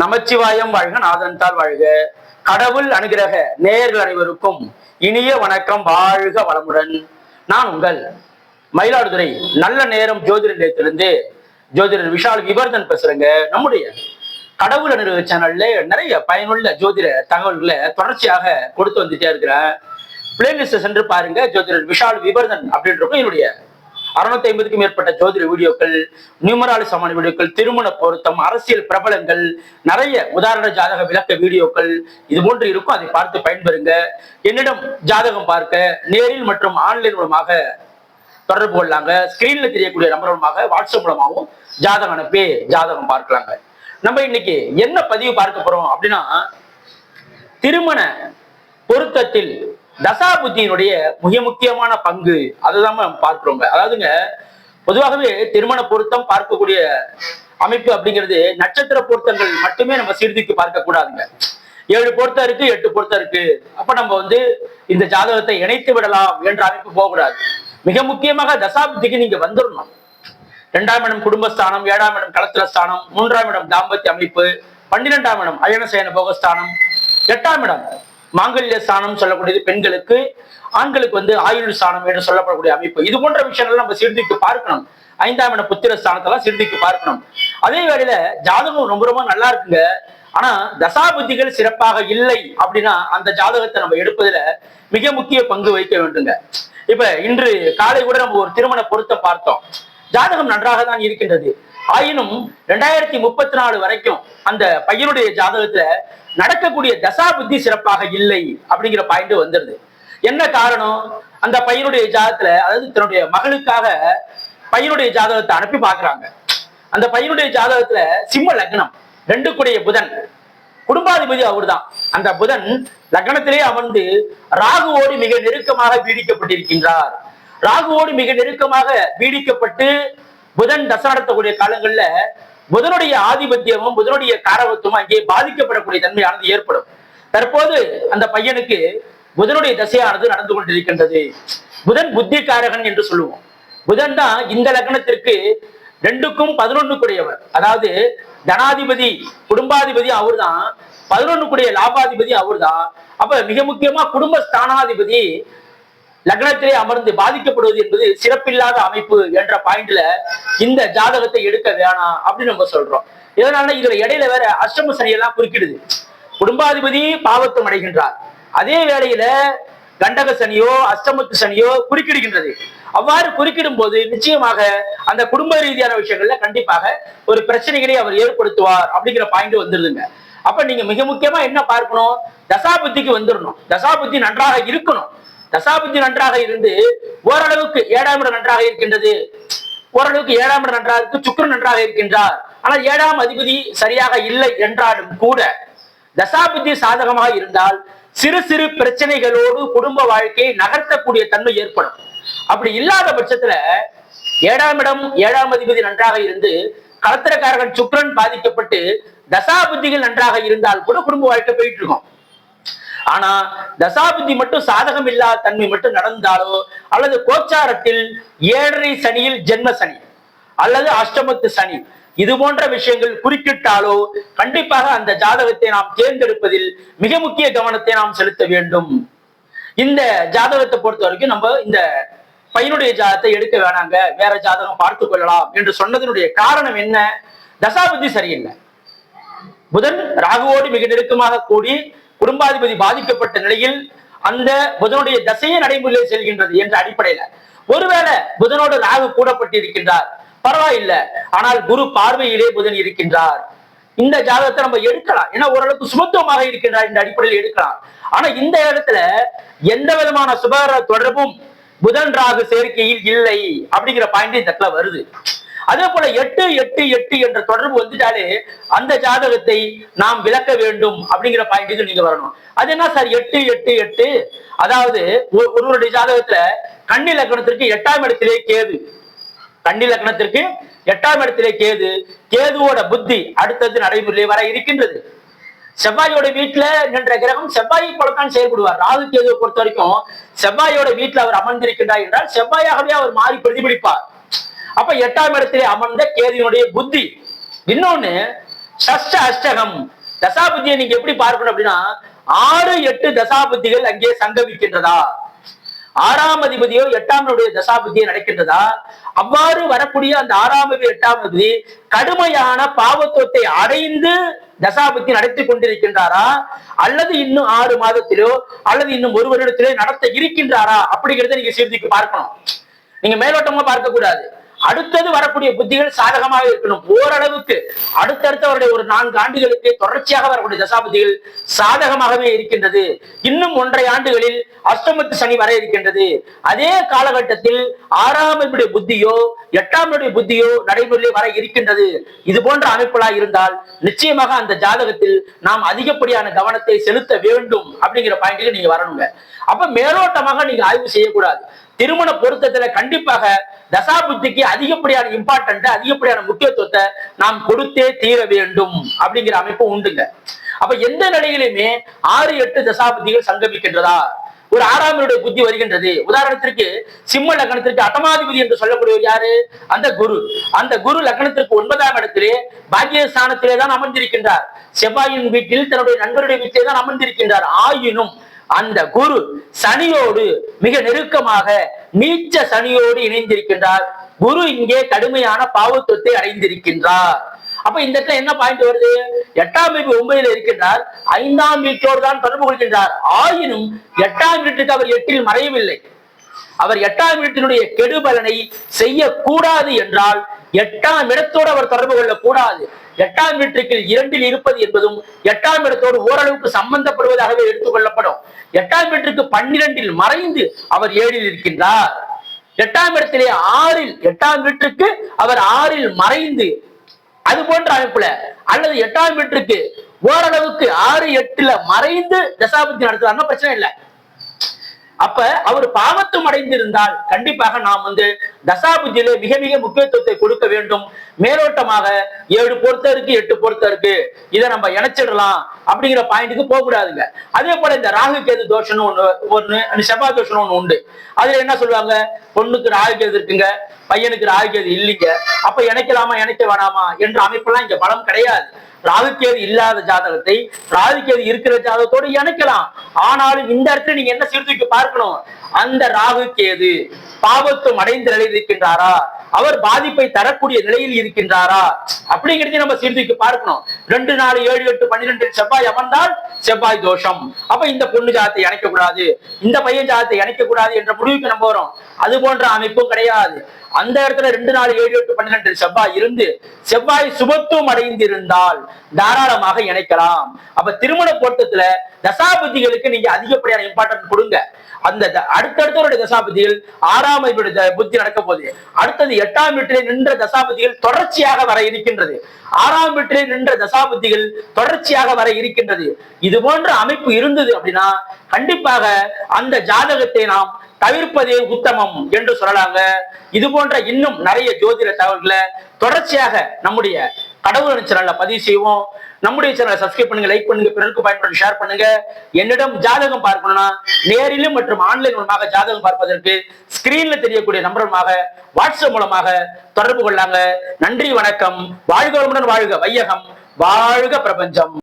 நமச்சிவாயம் வாழ்க நாதன்தால் வாழ்க. கடவுள் அனுகிரக நேயர்கள் அனைவருக்கும் இனிய வணக்கம் வாழ்க வளமுடன். நான் உங்கள் மயிலாடுதுறை நல்ல நேரம் ஜோதிட நிலையத்திலிருந்து ஜோதிடர் விஷால் விவர்தன் பேசுறேங்க. நம்முடைய கடவுள் அனுகிரக சேனல்ல நிறைய பயனுள்ள ஜோதிட தகவல்களை தொடர்ச்சியாக கொடுத்து வந்துட்டே இருக்கிறேன். பிளேலிஸ்ட் சென்று பாருங்க ஜோதிடர் விஷால் விவர்தன் அப்படின்றக்கும் என்னுடைய அறுநூத்தி ஐம்பதுக்கும் மேற்பட்ட ஜோதிட வீடியோக்கள் நியூமராலி சமான வீடியோக்கள் திருமண பொருத்தம் அரசியல் பிரபலங்கள் நிறைய உதாரண ஜாதக விளக்க வீடியோக்கள் இது போன்று இருக்கும். அதை பார்த்து பயன்பெறுங்க. என்னிடம் ஜாதகம் பார்க்க நேரில் மற்றும் ஆன்லைன் மூலமாக தொடர்பு கொள்ளாங்க. ஸ்கிரீன்ல தெரியக்கூடிய நம்பர் மூலமாக வாட்ஸ்அப் மூலமாகவும் ஜாதகம் அனுப்பி ஜாதகம் பார்க்கலாங்க. நம்ம இன்னைக்கு என்ன பதிவு பார்க்க போறோம் அப்படின்னா திருமண பொருத்தத்தில் தசாபுத்தியினுடைய மிக முக்கியமான பங்கு அதுதான் நம்ம பார்க்கிறோங்க அதாவதுங்க பொதுவாகவே திருமண பொருத்தம் பார்க்கக்கூடிய அமைப்பு அப்படிங்கிறது நட்சத்திர பொருத்தங்கள் மட்டுமே நம்ம சீர்தூக்கி பார்க்க கூடாதுங்க ஏழு பொருத்தம் இருக்கு எட்டு பொருத்தம் இருக்கு. அப்ப நம்ம வந்து இந்த ஜாதகத்தை இணைத்து விடலாம் என்ற அமைப்பு போகக்கூடாது. மிக முக்கியமாக தசாபுத்திக்கு நீங்க வந்துடணும் இரண்டாம் இடம் குடும்பஸ்தானம் ஏழாம் இடம் களத்திர ஸ்தானம் மூன்றாம் இடம் தாம்பத்திய அமைப்பு பன்னிரெண்டாம் இடம் அயனசயன போகஸ்தானம் எட்டாம் இடம் மாங்கல்ய ஸ்தானம் சொல்லக்கூடியது பெண்களுக்கு ஆண்களுக்கு வந்து ஆயுள் ஸ்தானம் என்று சொல்லப்படக்கூடிய அமைப்பு. இது போன்ற விஷயங்கள் நம்ம சீர்திக்கு பார்க்கணும். ஐந்தாம் இடம் புத்திர ஸ்தானத்தெல்லாம் சீர்திக்கு பார்க்கணும். அதே வேளையில ஜாதகம் ரொம்ப ரொம்ப நல்லா இருக்குங்க. ஆனா தசாபுத்திகள் சிறப்பாக இல்லை அப்படின்னா அந்த ஜாதகத்தை நம்ம எடுப்பதுல மிக முக்கிய பங்கு வகிக்க வேண்டுங்க. இப்ப இன்று காலை கூட நம்ம ஒரு திருமண பொருத்த பார்த்தோம். ஜாதகம் நன்றாக தான் இருக்கின்றது. ஆயினும் ரெண்டாயிரத்தி முப்பத்தி நாலு வரைக்கும் அந்த பையனுடைய ஜாதகத்துல நடக்கக்கூடிய தசா புத்தி சிறப்பாக இல்லை அப்படிங்கிற பாயிண்ட் வந்துருது. என்ன காரணம்? அந்த பையனுடைய ஜாதகத்துல அதாவது தன்னுடைய மகளுக்காக பையனுடைய ஜாதகத்தை அனுப்பி பாக்குறாங்க அந்த பையனுடைய ஜாதகத்துல சிம்ம லக்னம் ரெண்டு கூடிய புதன் குடும்பாதிபதி அவர்தான். அந்த புதன் லக்னத்திலே அமர்ந்து ராகுவோடு மிக நெருக்கமாக பீடிக்கப்பட்டிருக்கின்றார். ராகுவோடு மிக நெருக்கமாக பீடிக்கப்பட்டு புதன் தசை நடத்தக்கூடிய காலங்கள்ல புதனுடைய ஆதிபத்தியமும் புதனுடைய காரகத்துவம் அங்கே பாதிக்கப்படக்கூடிய தன்மையானது ஏற்படும். தற்போது அந்த பையனுக்கு புதனுடைய தசையானது நடந்து கொண்டிருக்கின்றது. புதன் புத்திகாரகன் என்று சொல்லுவோம். புதன் தான் இந்த லக்னத்திற்கு ரெண்டுக்கும் பதினொன்னுக்குடையவர் அதாவது தனாதிபதி குடும்பாதிபதி அவர்தான். பதினொன்னுக்குடைய லாபாதிபதி அவர்தான். அப்ப மிக முக்கியமா குடும்ப ஸ்தானாதிபதி லக்னத்திலே அமர்ந்து பாதிக்கப்படுவது என்பது சிறப்பில்லாத அமைப்பு என்ற பாயிண்ட்ல இந்த ஜாதகத்தை எடுக்க வேணாம் அப்படின்னு நம்ம சொல்றோம். இதனால இதுல இடையில வேற அஷ்டம சனியெல்லாம் குறுக்கிடுது. குடும்பாதிபதி பாவத்தம் அடைகின்றார். அதே வேளையில கண்டக சனியோ அஷ்டமத்து சனியோ குறுக்கிடுகின்றது. அவ்வாறு குறுக்கிடும் போது நிச்சயமாக அந்த குடும்ப ரீதியான விஷயங்கள்ல கண்டிப்பாக ஒரு பிரச்சனைகளை அவர் ஏற்படுத்துவார் அப்படிங்கிற பாயிண்ட் வந்துருதுங்க. அப்ப நீங்க மிக முக்கியமா என்ன பார்க்கணும்? தசாபுத்திக்கு வந்துடணும் தசாபுத்தி நன்றாக இருக்கணும். தசாபுத்தி நன்றாக இருந்து ஓரளவுக்கு ஏழாம் இடம் நன்றாக இருக்கின்றது. ஓரளவுக்கு ஏழாம் இடம் நன்றாக இருக்கு. சுக்கிரன் நன்றாக இருக்கின்றார். ஆனால் ஏழாம் அதிபதி சரியாக இல்லை என்றாலும் கூட தசாபுத்தி சாதகமாக இருந்தால் சிறு சிறு பிரச்சனைகளோடு குடும்ப வாழ்க்கையை நகர்த்தக்கூடிய தன்மை ஏற்படும். அப்படி இல்லாத பட்சத்துல ஏழாம் இடம் ஏழாம் அதிபதி நன்றாக இருந்து கலத்திரக்காரகன் சுக்ரன் பாதிக்கப்பட்டு தசாபுத்திகள் நன்றாக இருந்தால் கூட குடும்ப வாழ்க்கை போயிட்டு இருக்கும். ஆனா தசாபுத்தி மட்டும் சாதகம் இல்லாத தன்மை மட்டும் நடந்தாலோ அல்லது கோச்சாரத்தில் ஏழரை சனியில் ஜென்ம சனி அல்லது அஷ்டமத்து சனி இது போன்ற விஷயங்கள் குறுக்கிட்டாலோ கண்டிப்பாக அந்த ஜாதகத்தை நாம் தேர்ந்தெடுப்பதில் மிக முக்கிய கவனத்தை நாம் செலுத்த வேண்டும். இந்த ஜாதகத்தை பொறுத்த வரைக்கும் நம்ம இந்த பையனுடைய ஜாதகத்தை எடுக்க வேணாங்க வேற ஜாதகம் பார்த்து கொள்ளலாம் என்று சொன்னதனுடைய காரணம் என்ன? தசாபுத்தி சரியில்லை. புதன் ராகுவோடு மிக நெருக்கமாக கூடி குடும்பாதிபதி பாதிக்கப்பட்ட நிலையில் அந்த புதனுடைய தசையே நடைமுறையில் செல்கின்றது என்ற அடிப்படையில. ஒருவேளை புதனோடு ராகு கூடப்பட்டு இருக்கின்றார் பரவாயில்லை. ஆனால் குரு பார்வையிலே புதன் இருக்கின்றார். இந்த ஜாதகத்தை நம்ம எடுக்கலாம். ஏன்னா ஓரளவுக்கு சுமத்துவமாக இருக்கின்றார் இந்த அடிப்படையில் எடுக்கலாம். ஆனா இந்த இடத்துல எந்த விதமான சுபகர தொடர்பும் புதன் ராகு சேர்க்கையில் இல்லை அப்படிங்கிற பாயிண்ட் இந்த இடத்துல வருது. அதே போல எட்டு எட்டு எட்டு என்ற தொடர்பு வந்துட்டாலே அந்த ஜாதகத்தை நாம் விளக்க வேண்டும் அப்படிங்கிற பாயிண்ட்டுக்கு நீங்க வரணும். அது என்ன சார்? எட்டு எட்டு எட்டு. அதாவது ஒருவருடைய ஜாதகத்துல கண்ணி லக்னத்திற்கு எட்டாம் இடத்திலே கேது. கண்ணி லக்னத்திற்கு எட்டாம் இடத்திலே கேது. கேதுவோட புத்தி அடுத்தது நடைமுறையிலே வர இருக்கின்றது. செவ்வாயோட வீட்டுல நின்ற கிரகம் செவ்வாயை போலத்தான் செயல்படுவார். ராகு கேதுவை பொறுத்த வரைக்கும் செவ்வாயோட வீட்டுல அவர் அமர்ந்திருக்கின்றார் என்றால் செவ்வாயாகவே அவர் மாறி பிரதிபலிப்பார். அப்ப எட்டாம் இடத்திலே அமர்ந்த கேதுவினுடைய புத்தி. இன்னொன்னு சஷ்ட அஷ்டகம். தசாபுத்தியை நீங்க எப்படி பார்க்கணும் அப்படின்னா ஆறு எட்டு தசாபுத்திகள் அங்கே சங்கமிக்கின்றதா? ஆறாம் அதிபதியோ எட்டாம் தசாபுத்தியோ நடக்கின்றதா? அவ்வாறு வரக்கூடிய அந்த ஆறாம் எட்டாம் அதிபதி கடுமையான பாவத்துவத்தை அடைந்து தசாபுத்தி நடத்தி கொண்டிருக்கின்றாரா? அல்லது இன்னும் ஆறு மாதத்திலோ அல்லது இன்னும் ஒரு வருடத்திலோ நடத்த இருக்கின்றாரா? அப்படிங்கிறத நீங்க சீர்திக்கு பார்க்கணும். நீங்க மேலோட்டமா பார்க்க கூடாது அடுத்தது வரக்கூடிய புத்திகள் சாதகமாக இருக்கணும். ஓரளவுக்கு அடுத்தடுத்த அவருடைய ஒரு நான்கு ஆண்டுகளுக்கு தொடர்ச்சியாக வரக்கூடிய தசாபுத்திகள் சாதகமாகவே இருக்கின்றது. இன்னும் ஒன்றரை ஆண்டுகளில் அஷ்டமத்து சனி வர இருக்கின்றது. அதே காலகட்டத்தில் ஆறாம் புத்தியோ எட்டாம் புத்தியோ நடைமுறையில் வர இருக்கின்றது. இது போன்ற அமைப்புகளா இருந்தால் நிச்சயமாக அந்த ஜாதகத்தில் நாம் அதிகப்படியான கவனத்தை செலுத்த வேண்டும் அப்படிங்கிற பாயிண்ட்டுக்கு நீங்க வரணுங்க. அப்ப மேலோட்டமாக நீங்க ஆய்வு செய்யக்கூடாது. திருமண பொருத்தத்துல கண்டிப்பாக தசாபுத்திக்கு அதிகப்படியான இம்பார்ட்டன்ட் அதிகப்படியான முக்கியத்துவத்தை நாம் கொடுத்தே தீர வேண்டும் அப்படிங்கிற அமைப்பு உண்டுங்க. அப்ப எந்த நிலையிலுமே ஆறு எட்டு தசாபுத்திகள் சங்கமிக்கின்றதா? ஒரு ஆறாமனுடைய புத்தி வருகின்றது. உதாரணத்திற்கு சிம்ம லக்னத்திற்கு அட்டமாதிபதி என்று சொல்லக்கூடியவர் யாரு? அந்த குரு. அந்த குரு லக்னத்திற்கு ஒன்பதாம் இடத்திலே பாக்கியஸ்தானத்திலே தான் அமர்ந்திருக்கின்றார். செவ்வாயின் வீட்டில் தன்னுடைய நண்பருடைய வீட்டிலே தான் அமர்ந்திருக்கின்றார். ஆயினும் அந்த குரு சனியோடு மிக நெருக்கமாக நீச்ச சனியோடு இணைந்திருக்கின்றார். குரு இங்கே கடுமையான பாவத்துவத்தை அடைந்திருக்கின்றார். அப்ப இந்த இடத்துல என்ன பாயிண்ட் வருது? எட்டாம் வீட்டு ஒன்பதுல இருக்கின்றார். ஐந்தாம் வீட்டோடு தான் தொடர்பு கொள்கின்றார். ஆயினும் எட்டாம் வீட்டுக்கு அவர் எட்டில் மறையவில்லை. அவர் எட்டாம் வீட்டினுடைய கெடுபலனை செய்யக்கூடாது என்றால் எட்டாம் இடத்தோடு அவர் தொடர்பு கொள்ளக்கூடாது. எட்டாம் வீட்டுக்கு இரண்டில் இருப்பது என்பதும் எட்டாம் இடத்தோடு ஓரளவுக்கு சம்பந்தப்படுவதாகவே எடுத்துக்கொள்ளப்படும் எட்டாம் வீட்டிற்கு பன்னிரண்டில் மறைந்து அவர் ஏழில் இருக்கின்றார். எட்டாம் இடத்திலே ஆறில் எட்டாம் வீட்டுக்கு அவர் ஆறில் மறைந்து அது போன்ற அமைப்புல அல்லது எட்டாம் வீட்டுக்கு ஓரளவுக்கு ஆறு எட்டுல மறைந்து தசாபதி நடத்துவாருன்னா பிரச்சனை இல்லை. அப்ப அவர் பாவத்தும் அடைந்திருந்தால் கண்டிப்பாக நாம் வந்து தசாபுத்தியில மிக மிக முக்கியத்துவத்தை கொடுக்க வேண்டும். மேலோட்டமாக ஏழு பொருத்தம் இருக்கு எட்டு பொருத்தம் இருக்கு. இதை நம்ம இணைச்சிடலாம் அப்படிங்கிற பாயிண்ட்டுக்கு போக கூடாதுங்க அதே போல இந்த ராகு கேது தோஷம்னு ஒண்ணு ஒண்ணு செவ்வாய் தோஷம் ஒண்ணு உண்டு. அதுல என்ன சொல்லுவாங்க? பொண்ணுக்கு ராகு கேது இருக்குங்க பையனுக்கு ராகு கேது இல்லைங்க. அப்ப இணைக்கலாமா இணைக்க வேணாமா என்ற அமைப்பெல்லாம் இங்க பலம் கிடையாது. ராகுக்கேது இல்லாத ஜாதகத்தை ராகுக்கேது இருக்கிற ஜாதகத்தோடு இணைக்கலாம். ஆனாலும் இந்த இடத்துல நீங்க என்ன சீர்தூக்கி பார்க்கணும்? அந்த ராகுக்கேது பாவத்துவம் அடைந்த நிலையில் இருக்கின்றாரா? அவர் பாதிப்பை தரக்கூடிய நிலையில் இருக்கின்றாரா? அப்படிங்கிறதையும் நம்ம சீர்தூக்கி பார்க்கணும். ரெண்டு நாலு ஏழு எட்டு பன்னிரெண்டில் செவ்வாய் அமர்ந்தால் செவ்வாய் தோஷம். அப்ப இந்த பொண்ணு ஜாதத்தை இணைக்க கூடாது இந்த பையன் ஜாதத்தை இணைக்க கூடாது என்ற முடிவுக்கு நம்ம வரும். அது போன்ற அமைப்பும் கிடையாது. அந்த இடத்துல ரெண்டு நாலு ஏழு எட்டு பன்னிரெண்டு செவ்வாய் இருந்து செவ்வாய் சுபத்துவம் அடைந்திருந்தால் தாராளமாக இணைக்கலாம். அப்ப திருமண போட்டத்துல தசாபுத்திகளுக்கு நீங்க அதிகப்படியான இம்பார்ட்டன்ட் கொடுங்க. அந்த அடுத்தடுத்தவருடைய தசாபதிகள் ஆறாம் புத்தி நடக்க போகுது. அடுத்தது எட்டாம் வீட்டிலே நின்ற தசாபதிகள் தொடர்ச்சியாக வர இருக்கின்றது. ஆறாம் வீட்டிலே நின்ற தசாபதிகள் தொடர்ச்சியாக வர இருக்கின்றது. இது போன்ற அமைப்பு இருந்தது அப்படின்னா கண்டிப்பாக அந்த ஜாதகத்தை நாம் தவிர்ப்பதே உத்தமம் என்று சொல்லலாங்க. இது போன்ற இன்னும் நிறைய ஜோதிட தகவல்களை தொடர்ச்சியாக நம்முடைய கடவுள் சேனல்ல பதிவு செய்வோம். நம்முடைய சேனலை சப்ஸ்கிரைப் பண்ணுங்க லைக் பண்ணுங்க பிறருக்கு பயன்படுத்தி ஷேர் பண்ணுங்க. என்னிடம் ஜாதகம் பார்க்கணும்னா நேரிலும் மற்றும் ஆன்லைன் மூலமாக ஜாதகம் பார்ப்பதற்கு ஸ்கிரீன்ல தெரியக்கூடிய நம்பர் மூலமாக வாட்ஸ்அப் மூலமாக தொடர்பு கொள்ளாங்க. நன்றி வணக்கம். வாழ்க வளமுடன் வாழ்க. வையகம். வாழ்க பிரபஞ்சம்